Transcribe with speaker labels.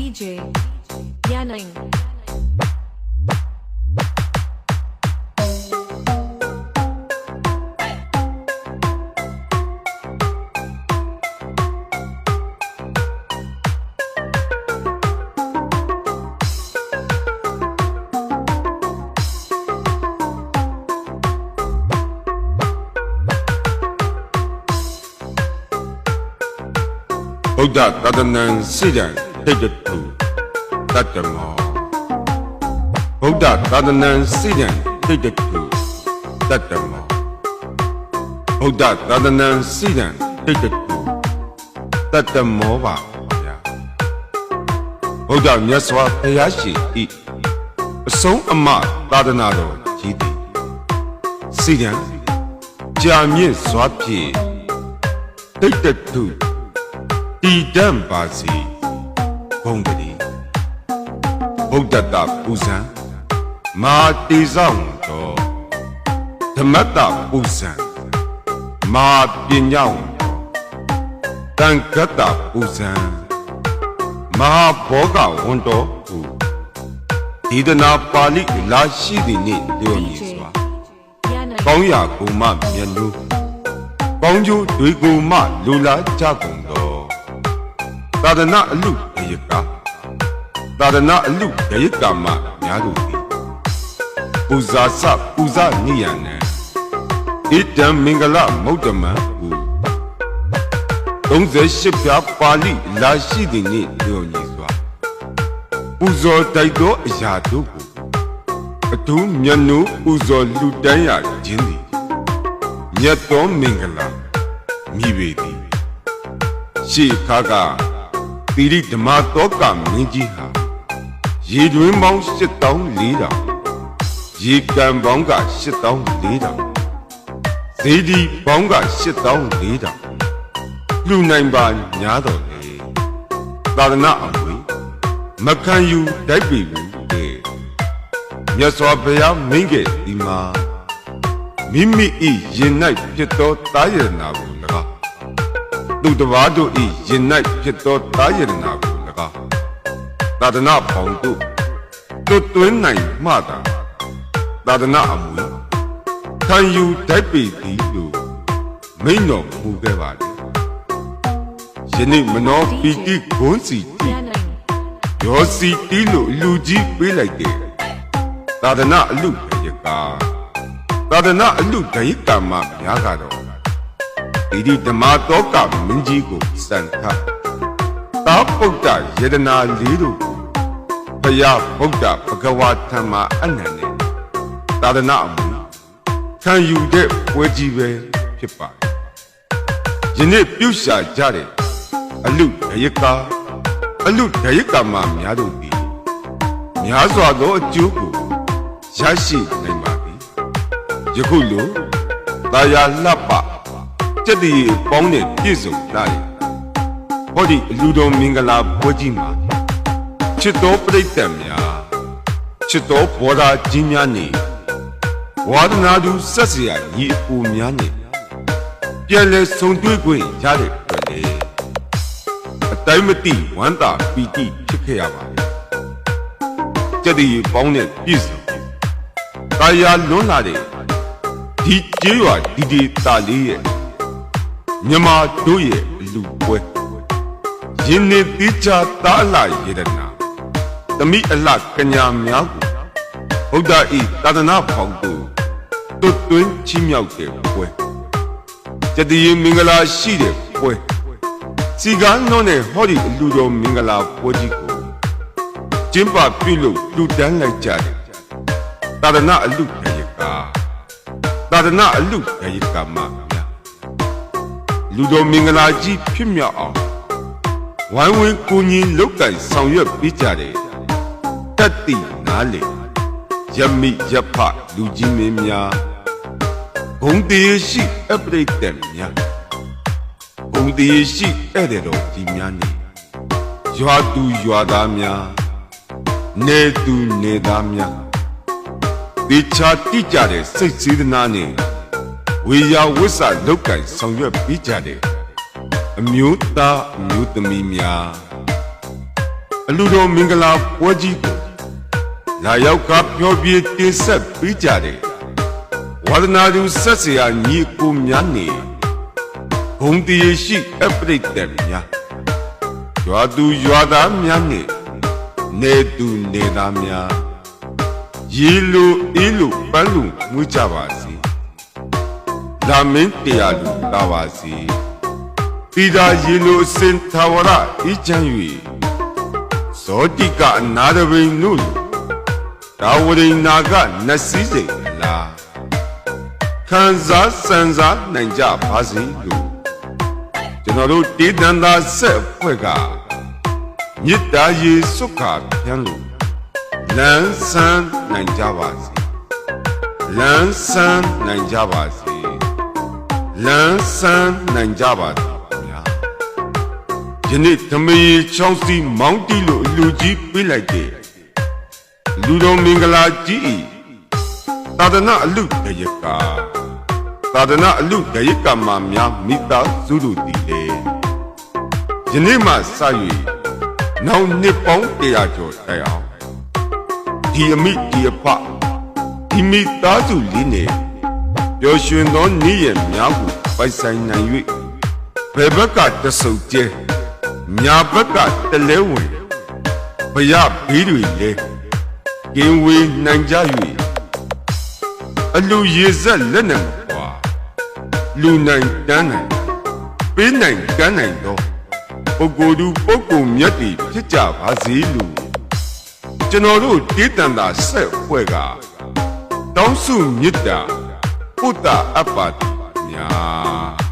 Speaker 1: DJ Yanning
Speaker 2: ဗုဒ္ဓသာသနာစိ တံတိတ်တုတတ္တမောဗုဒ္ဓသာသနာစိတံတိတ်တုတတ္တမောဗုဒ္ဓသာသနာစိတံတိတ်တုတတ္တမောပါဗျာဗုဒ္ဓမြတ်စွာဘုရားရှိဤအဆုံးအမသာသနာတော်ကြီးသည်စိတံကြာမြင့်စွာဖြင့်တိတ်တုတည်တံ့ပါစေ ဘုံတည်းဗုဒ္ဓတပူဇံမာတေဆောင်တော်ဓမ္မတပူဇံမာပညာဝံတော်တန်ခတပူဇံမဟာဘောဂဝံတော်ဟုဒီဒနာပါဠိလာရှိသည်နှင့်လျော်ညီစွာ
Speaker 1: Yanning
Speaker 2: ကောင်းရာကုမမြတ်လူကောင်းကျိုးတွေကုမလူလာကြကုန် တော်သာဒနာအလူဒယကသာဒနာအလူဒယကမများတို့သည်ပူဇာစပူဇာနိယံနံဣတံမင်္ဂလမௌတ္တမံဟု38ပြားပါဠိလာရှိသည်နှင့်လျော်ညီစွာပူဇော်တိုက်သောအရာတို့ကိုအထူးမြတ်နိုးပူဇော်လူတန်းရခြင်းသည်မြတ်သောမင်္ဂလာမိပေသည်ရှေးခါက တိရိဓမ္မတောကမင်းကြီးဟာရေတွင်ပေါင်း8400ရေကံပေါင်းက8400ဇေဒီပေါင်းက8400လူနိုင်ပါညာတော်လေသာသနာအမွေမခံယူတိုက်ပြီဘူးတဲ့မြတ်စွာဘုရားမင်းကဲ့ဒီမှာမိမိဤရင်၌ဖြစ်သောတာယရနာကို၎င်း သူတစ်ပါးတို့ဤရင်၌ဖြစ်သောတာယရနာကို၎င်းသာသနာပေါင်းတို့တွတ်တွင်းနိုင်မှသာသာသနာအမူခံယူတိုက်ပေသည်လို့မိန်တော်မူခဲ့ပါလေယနေ့မနောပီတိဂုံးစီတိ
Speaker 1: Yanning
Speaker 2: ရောစီတီးလို့လူကြီးပေးလိုက်တယ်သာသနာအလူဒယကသာသနာအလူဒယကမများကတော့ ဣတိဓမ္မတောကမင်းကြီးကိုစံထသာပုဒ္ဒယေဒနာလေးတို့ကိုဘုရားဗုဒ္ဓဘဂဝါဓမ္မအနန္တနဲ့သာသနာအမှုခံယူတဲ့ပွဲကြီးပဲဖြစ်ပါတယ်ယနေ့ပြုရှာကြတဲ့အလူဒယကအလူဒယကမများတို့သည်များစွာသောအကျိုးကိုရရှိနိုင်ပါသည်ယခုလိုတာယာလှပ ကြက်တည်ပေါင်းနဲ့ပြည့်စုံလာ၏ဟောဒီအလူတော်မင်္ဂလာပွဲကြီးမှာချစ်တော်ပြိတ္တများချစ်တော်ဘောဓာကြီးများနေဝါဒနာသူဆက်စရာညီအူများနေပြန်လဲဆုံတွေ့ခွင့်ရတဲ့အတွက်လေအတိုင်းမတိဝမ်းသာပီတိဖြစ်ခဲ့ရပါတယ်ကြက်တည်ပေါင်းနဲ့ပြည့်စုံတာယာလွန်းလာတဲ့ဒီကျေးရွာဒီဒီတာလေးရဲ့ မြမတို့ရဲ့အလူပွဲရင်းနေတိချာတာအလာယေဒနာတမိအလှကညာများကိုဗုဒ္ဓဤသာသနာဖောင်သူတွတ်တွင်းချီးမြှောက်တဲ့ပွဲကြက်တည်မင်္ဂလာရှိတဲ့ပွဲစီကန်းလုံးနဲ့ဟောဒီအလူတော်မင်္ဂလာပွဲကြီးကိုကျင်းပပြုလို့လူတန်းလိုက်ကြတယ်သာသနာအလူခရကသာသနာအလူခရကမများ လူတော်မင်္ဂလာကြီးဖြစ်မြောက်အောင်ဝိုင်းဝန်းကိုကြီးလုတ်ကန်ဆောင်ရွက်ပေးကြတယ်တတ်တိနားလေယမိယဖလူကြီးမင်းများဂုံတေရှိအပရိတ်တန်များဂုံတည်ရှိဧည့်သည်တော်ကြီးများနေရွာသူရွာသားများနေသူနေသားများတေချာတိကြတဲ့စိတ်စေတနာနဲ့ ဝေယဝိဆာလောက်ကင်ဆောင်ရွက်ပြီးကြတယ်အမျိုးသားအမျိုးသမီးများအလူတော်မင်္ဂလာပွဲကြီးကိုလာရောက်ကပြောပြတင်ဆက်ပြီးကြတယ်ဝါဒနာသူဆက်စရာညီကိုများနေဘုံတည်ရှိအပရိသတ်များရွာသူရွာသားများနဲ့နေသူနေသားများရေလိုအေးလိုပန်းလိုမှုကြပါစေ လာမင်းတရားလူလာပါစေပြည်သာရေလိုအစင်သာဝရအေးချမ်း၍ဇောတိကအနာတပိန်နုလိုဒါဝရိနာကနတ်စည်းစိတ်လားခံစားစံစားနိုင်ကြပါစေလို့ကျွန်တော်တို့တေးတန်သာဆက်အဖွဲ့ကမြစ်တာရေစွတ်ခါပြန်လို့လန်းဆန်းနိုင်ကြပါစေလန်းဆန်းနိုင်ကြပါစေ လန်းဆန်းနိုင်ကြပါစေခင်ဗျာယနေ့သမီးချောင်းစီမောင်းတီလို့အလူကြီးပေးလိုက်တဲ့လူတော်မင်္ဂလာကြီးဤသာသနာအလူတရကသာသနာအလူတရကမှာများမိသားစုတို့တည်လေယနေ့မှစ၍နောက်နှစ်ပေါင်း100ကျော်တိုင်အောင်ဒီအမိဒီအဖဒီမိသားစုလေးနဲ့ ပျော်ရွှင်သောနေ့ရက်များကိုပိုက်ဆိုင်နိုင်၍ဘယ်ဘက်ကတဆုပ်ကျဲညာဘက်ကတလဲဝင်ဘရဘေးတွေလဲကင်းဝေးနိုင်ကြ၍အလူရေဆက်လက်နဲ့မကွာလူနိုင်တန်းနိုင်ပေးနိုင်ကမ်းနိုင်သောပုဂ္ဂိုလ်သူပုဂ္ဂိုလ်မြတ်တွေဖြစ်ကြပါစေလို့ကျွန်တော်တို့တေးတန်တာဆက်ဖွဲ့ကတောင်းစုမြစ်တာ puta apart. Nyaa.